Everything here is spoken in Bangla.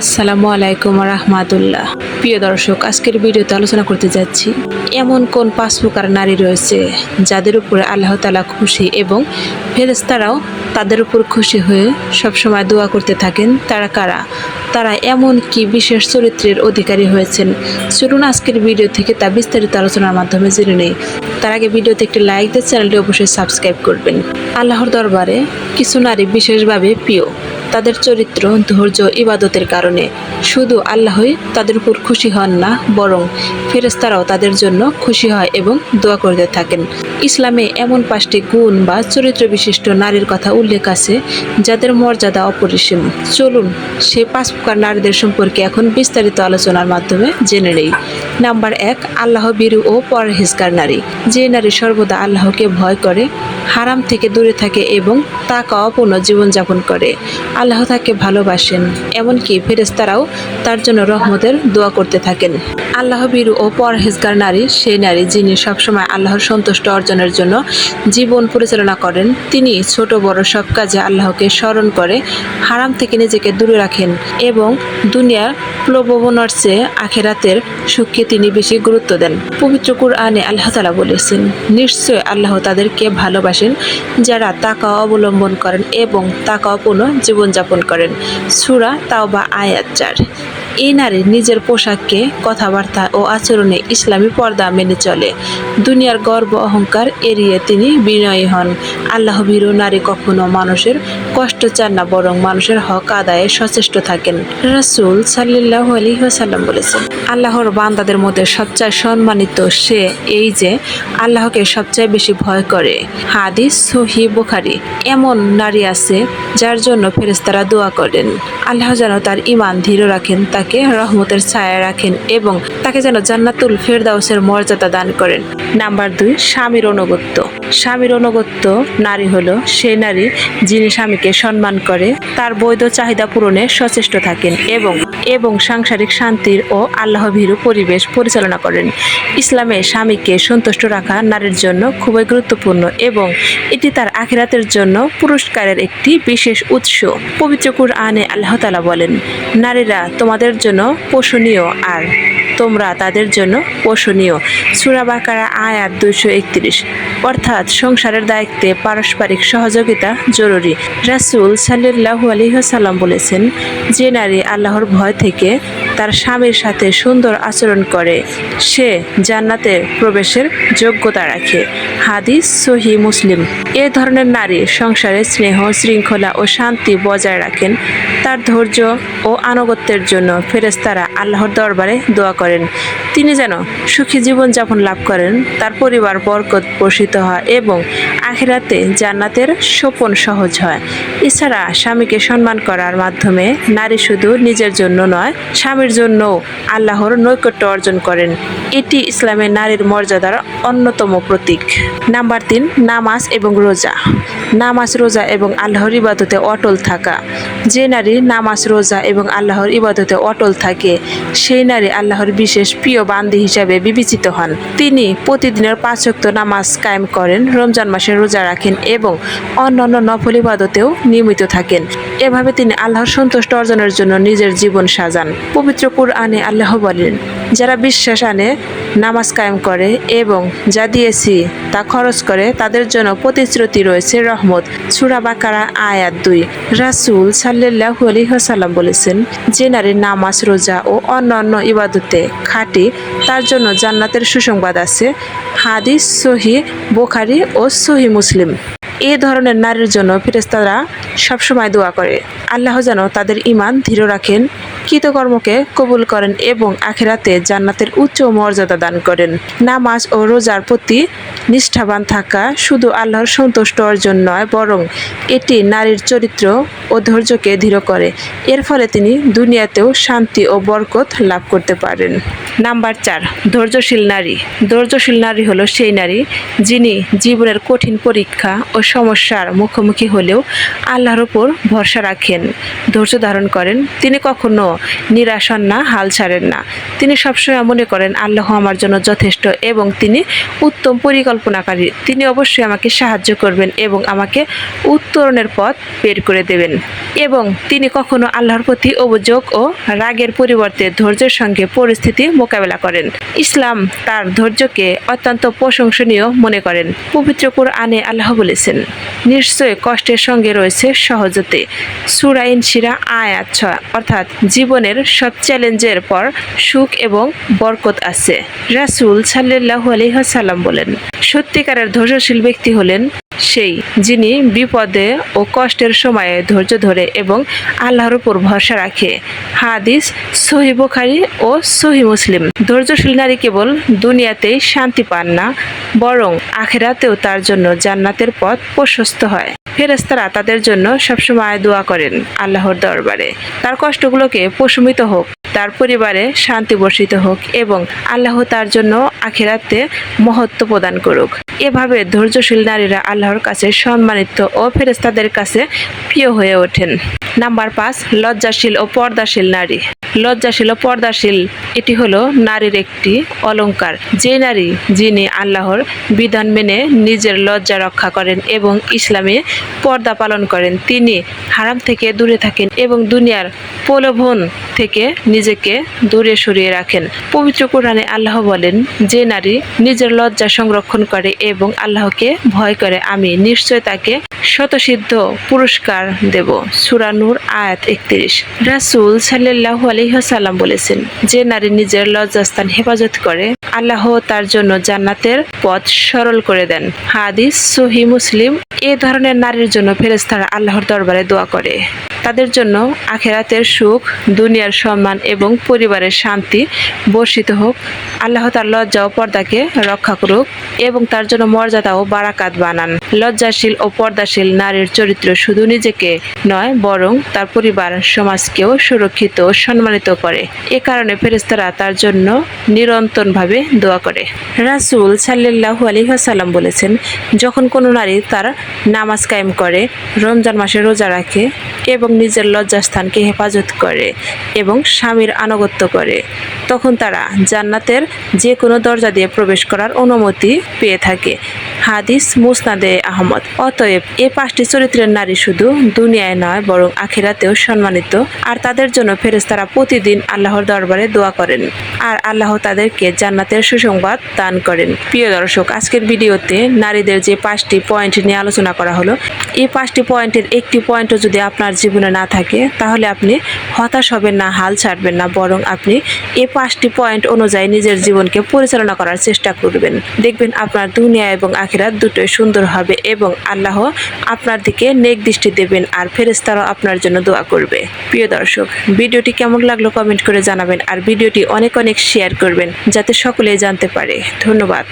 আসসালামু আলাইকুম রহমাতুল্লাহ। প্রিয় দর্শক, আজকের ভিডিওতে আলোচনা করতে যাচ্ছি, এমন কোন পাঁচ প্রকার নারী রয়েছে যাদের উপরে আল্লাহ তালা খুশি এবং ফেরেস্তারাও তাদের উপর খুশি হয়ে সবসময় দোয়া করতে থাকেন, তারা কারা? তারা এমন কি বিশেষ চরিত্রের অধিকারী হয়েছেন? চলুন আজকের ভিডিও থেকে তা বিস্তারিত আলোচনার মাধ্যমে জেনে নেই। তার আগে ভিডিওতে একটি লাইক দিয়ে চ্যানেলটি অবশ্যই সাবস্ক্রাইব করবেন। আল্লাহর দরবারে কিছু নারী বিশেষভাবে প্রিয়। তাদের চরিত্র ধৈর্য, ইবাদতের কারণে। শুধু আল্লাহই তাদের উপর খুশি হন না, বরং ফেরেস্তারাও তাদের জন্য খুশি হয় এবং দোয়া করতে থাকেন। ইসলামে এমন পাঁচটি গুণ বা চরিত্র বিশিষ্ট নারীর কথা উল্লেখ আছে, যাদের মর্যাদা অপরিসীম। চলুন সে পাঁচ প্রকার নারীদের সম্পর্কে এখন বিস্তারিত আলোচনার মাধ্যমে জেনে নেই। নাম্বার এক, আল্লাহ বিরু ও পরহেজগার নারী। যে নারী সর্বদা আল্লাহকে ভয় করে, হারাম থেকে দূরে থাকে এবং তাকে অপূর্ণ জীবনযাপন করে। আল্লাহ তাকে ভালোবাসেন। এমনকি ফেরেস্তারাও তার জন্য রহমতের দোয়া করতে থাকেন। আল্লাহ বীরু ও পরহেজগার নারী, সেই নারী যিনি সবসময় আল্লাহর সন্তুষ্ট অর্জনের জন্য জীবন পরিচালনা করেন, তিনি ছোট বড় সব কাজে আল্লাহকে স্মরণ করে হারাম থেকে নিজেকে দূরে রাখেন এবং দুনিয়ার প্রলোভনার চেয়ে আখেরাতের সুখকে তিনি বেশি গুরুত্ব দেন। পবিত্র কুরআনে আল্লাহ তালা বলেছেন, নিশ্চয় আল্লাহ তাদেরকে ভালোবাসেন যারা তাকা অবলম্বন করেন এবং তাকা অপূর্ণ জীবনযাপন করেন। সুরা তাওবা আয়াত চার। এই নারী নিজের পোশাককে, কথাবার্তা ও আচরণে ইসলামী পর্দা মেনে চলে। দুনিয়ার গর্ব অহংকার এড়িয়ে তিনি বিনয়ী হন। আল্লাহ ভীরু নারী কখনো মানুষের কষ্ট চান না, বরং মানুষের হক আদায়ে সচেষ্ট থাকেন। রাসূল সাল্লাহ আলী সাল্লাম বলেছেন, আল্লাহর বান্দাদের মধ্যে সবচেয়ে সম্মানিত সে এই যে আল্লাহকে সবচেয়ে বেশি ভয় করে। হাদিস সহি বুখারি। এমন নারী আছে যার জন্য ফেরেস্তারা দোয়া করেন। আল্লাহ যেন তার ইমান ধীর রাখেন তাকে রহমতের ছায়া রাখেন এবং তাকে যেন জান্নাতুল ফেরদাউসের মর্যাদা দান করেন। নাম্বার দুই, স্বামীর অনুগত্য। স্বামীর অনুগত্য নারী হলো সেই নারী যিনি স্বামীকে সম্মান করে, তার বৈধ চাহিদা পূরণে সচেষ্ট থাকেন এবং এবং সাংসারিক শান্তির ও আল্লাহভীরু পরিবেশ পরিচালনা করেন। ইসলামে স্বামীকে সন্তুষ্ট রাখা নারীর জন্য খুবই গুরুত্বপূর্ণ এবং এটি তার আখিরাতের জন্য পুরস্কারের একটি বিশেষ উৎস। পবিত্র কুরআনে আল্লাহ তালা বলেন, নারীরা তোমাদের জন্য পোষণীয় আর তোমরা তাদের জন্য পোষণীয়। সুরাবাকারা আয়াত দুইশো একত্রিশ। অর্থাৎ সংসারের দায়িত্বে পারস্পরিক সহযোগিতা জরুরি। রাসূল সাল্লাহু আলহিহাসাল্লাম বলেছেন, যে নারী আল্লাহর ভয় থেকে তার স্বামীর সাথে সুন্দর আচরণ করে, সে জান্নাতে প্রবেশের যোগ্যতা রাখে। হাদিস সহি মুসলিম। এ ধরনের নারী সংসারে স্নেহ, শৃঙ্খলা ও শান্তি বজায় রাখেন। তার ধৈর্য ও আনুগত্যের জন্য ফেরেস্তারা আল্লাহর দরবারে দোয়া করেন। তিনি যেন সুখী জীবনযাপন লাভ করেন, তার পরিবার বরকত পোষিত হয় এবং আখেরাতে জান্নাতের সোপন সহজ হয়। এছাড়া স্বামীকে সম্মান করার মাধ্যমে নারী শুধু নিজের জন্য নয়, স্বামীর জন্যও আল্লাহর নৈকট্য অর্জন করেন। এটি ইসলামের নারীর মর্যাদার অন্যতম প্রতীক। নাম্বার তিন, নামাজ এবং রোজা। নামাজ, রোজা এবং আল্লাহর ইবাদতে অটল থাকা। যে নারী নামাজ, রোজা এবং আল্লাহর ইবাদতে অটল থাকে, সেই নারী আল্লাহর বিশেষ প্রিয় বান্দি হিসাবে বিবেচিত হন। তিনি প্রতিদিনের পাঁচক্ত নামাজ কায়েম করেন, রমজান মাসে রোজা রাখেন এবং অন্যান্য নফল ইবাদতেও নিয়মিত থাকেন। এভাবে তিনি আল্লাহর সন্তুষ্ট অর্জনের জন্য নিজের জীবন সাজান। পবিত্র কুরআনে আল্লাহ বলেন, যারা বিশ্বাস আনে নামাজ কায়েম করে এবং যা দিয়েছি তা খরচ করে তাদের জন্য প্রতিশ্রুতি রয়েছে রহমত। সুরা বাকারা, আয়াত দুই। রাসুল সাল্লাহু আলহিহাসাল্লাম বলেছেন, যে নারী নামাজ, রোজা ও অন্যান্য ইবাদতে খাটি, তার জন্য জান্নাতের সুসংবাদ আছে। হাদিস সহি বোখারি ও সহি মুসলিম। এই ধরনের নারীর জন্য ফেরেস্তারা সবসময় দোয়া করে। আল্লাহ যেন তাদের ইমান দৃঢ় রাখেন। কৃতকর্মকে কবুল করেন এবং আখেরাতে জান্নাতের উচ্চ মর্যাদা দান করেন। নামাজ ও রোজার প্রতি নিষ্ঠাবান থাকা শুধু আল্লাহর সন্তুষ্ট অর্জন নয়, বরং এটি নারীর চরিত্র ও ধৈর্যকে দৃঢ় করে। এর ফলে তিনি দুনিয়াতেও শান্তি ও বরকত লাভ করতে পারেন। নাম্বার চার, ধৈর্যশীল নারী। ধৈর্যশীল নারী হলো সেই নারী যিনি জীবনের কঠিন পরীক্ষা ও সমস্যার মুখোমুখি হলেও আল্লাহর উপর ভরসা রাখেন, ধৈর্য ধারণ করেন। তিনি কখনো নিরাশ হন না, হাল ছাড়েন না। তিনি সবসময় মনে করেন, আল্লাহ আমার জন্য যথেষ্ট এবং তিনি উত্তম পরিকল্পনাকারী। তিনি অবশ্যই আমাকে সাহায্য করবেন এবং আমাকে উত্তরণের পথ বের করে দেবেন। এবং তিনি কখনো আল্লাহর প্রতি অভিযোগ ও রাগের পরিবর্তে ধৈর্যের সঙ্গে পরিস্থিতি মোকাবেলা করেন। ইসলাম তার ধৈর্যকে অত্যন্ত প্রশংসনীয় মনে করেন। পবিত্র কোরআনে আল্লাহ বলেছেন, নিশ্চয় কষ্টের সঙ্গে রয়েছে সহজতে। সুরাইন শিরা আয়াত ছয়, অর্থাৎ জীবনের সব চ্যালেঞ্জের পর সুখ এবং বরকত আছে। রাসূল সাল্লাল্লাহু আলাইহি ওয়াসাল্লাম বলেন, সত্যিকারের ধৈর্যশীল ব্যক্তি হলেন সেই যিনি বিপদে ও কষ্টের সময়ে ধৈর্য ধরে এবং আল্লাহর উপর ভরসা রাখে। হাদিস সহি বুখারি ও সহি মুসলিম। ধৈর্যশীল নারী কেবল দুনিয়াতেই শান্তি পান না, বরং আখেরাতেও তার জন্য জান্নাতের পথ প্রশস্ত হয়। ফেরেস্তারা তাদের জন্য সবসময় দোয়া করেন আল্লাহর দরবারে। তার কষ্টগুলোকে প্রশমিত হোক, তার পরিবারে শান্তি বর্ষিত হোক এবং আল্লাহ তার জন্য আখেরাতে মহত্ব প্রদান করুক। এভাবে ধৈর্যশীল নারীরা আল্লাহর কাছে সম্মানিত ও ফেরেস্তাদের কাছে প্রিয় হয়ে ওঠেন। নাম্বার পাঁচ, লজ্জাশীল ও পর্দাশীল নারী। লজ্জাশীল পর্দাশীল। এটি হলো নারীর একটি অলংকার। যে নারী যিনি আল্লাহর বিধান মেনে নিজের লজ্জা রক্ষা করেন এবং ইসলামে পর্দা পালন করেন, তিনি হারাম থেকে দূরে থাকেন এবং দুনিয়ার প্রলোভন থেকে নিজেকে দূরে সরিয়ে রাখেন। পবিত্র কোরআনে আল্লাহ বলেন, যে নারী নিজের লজ্জা সংরক্ষণ করে এবং আল্লাহকে ভয় করে, আমি নিশ্চয় তাকে শতসিদ্ধ পুরস্কার দেব। সুরানুর আয়াত একত্রিশ। রাসুল সাল্লাহ আলহিহাসাল্লাম বলেছেন, যে নারী নিজের লজ্জাস্থান হেফাজত করে, আল্লাহ তার জন্য জান্নাতের পথ সরল করে দেন। হাদিস সহি মুসলিম, এ ধরনের নারীর জন্য ফেরেস্তারা আল্লাহর দরবারে দোয়া করে। তাদের জন্য আখেরাতের সুখ, দুনিয়ার সম্মান এবং পরিবারের শান্তি বর্ষিত হোক। আল্লাহ তার লজ্জা ও পর্দাকে রক্ষা করুক এবং তার জন্য মর্যাদা ও বারাকাত বানান। লজ্জাশীল ও পর্দাশীল নারীর চরিত্র শুধু নিজেকে নয়, বরং তার পরিবার, সমাজকেও সুরক্ষিত ও সম্মানিত করে। এ কারণে ফেরেস্তারা তার জন্য নিরন্তরভাবে দোয়া করে। রাসূল সাল্লাল্লাহু আলাইহি ওয়াসাল্লাম বলেছেন, যখন কোনো নারী তার নামাজ কায়েম করে, রমজান মাসে রোজা রাখে এবং নিজের লজ্জাস্থানকে হেফাজত করে এবং স্বামীর আনুগত্য করে। তখন তারা জান্নাতের যে কোনো দরজা দিয়ে প্রবেশ করার অনুমতি পেয়ে থাকে। হাদিস মুসনাদে আহমদ। অতএব এ পাঁচটি চরিত্রের নারী শুধু দুনিয়ায় নয়, বরং আখিরাতেও সম্মানিত। আর তাদের জন্য ফেরেশতারা প্রতিদিন আল্লাহর দরবারে দোয়া করেন। আর আল্লাহ তাদেরকে জান্নাতের সুসংবাদ দান করেন। প্রিয় দর্শক, আজকের ভিডিওতে নারীদের যে পাঁচটি পয়েন্ট নিয়ে আলোচনা করা হলো, এই পাঁচটি পয়েন্টের একটি পয়েন্টও যদি আপনার জীবনে না থাকে, তাহলে আপনি হতাশ হবেন না, হাল ছাড়বেন না, বরং আপনি এই পাঁচটি পয়েন্ট অনুযায়ী নিজের জীবনকে পরিচালনা করার চেষ্টা করবেন। দেখবেন আপনার দুনিয়া এবং আখিরাত দুটোই সুন্দর হবে এবং আল্লাহ আপনার দিকে নেক দৃষ্টি দেবেন আর ফেরেস্তারাও আপনার জন্য দোয়া করবে। প্রিয় দর্শক, ভিডিওটি কেমন লাগল কমেন্ট করে জানাবেন আর ভিডিওটি অনেক অনেক শেয়ার করবেন যাতে সকলেই জানতে পারে। ধন্যবাদ।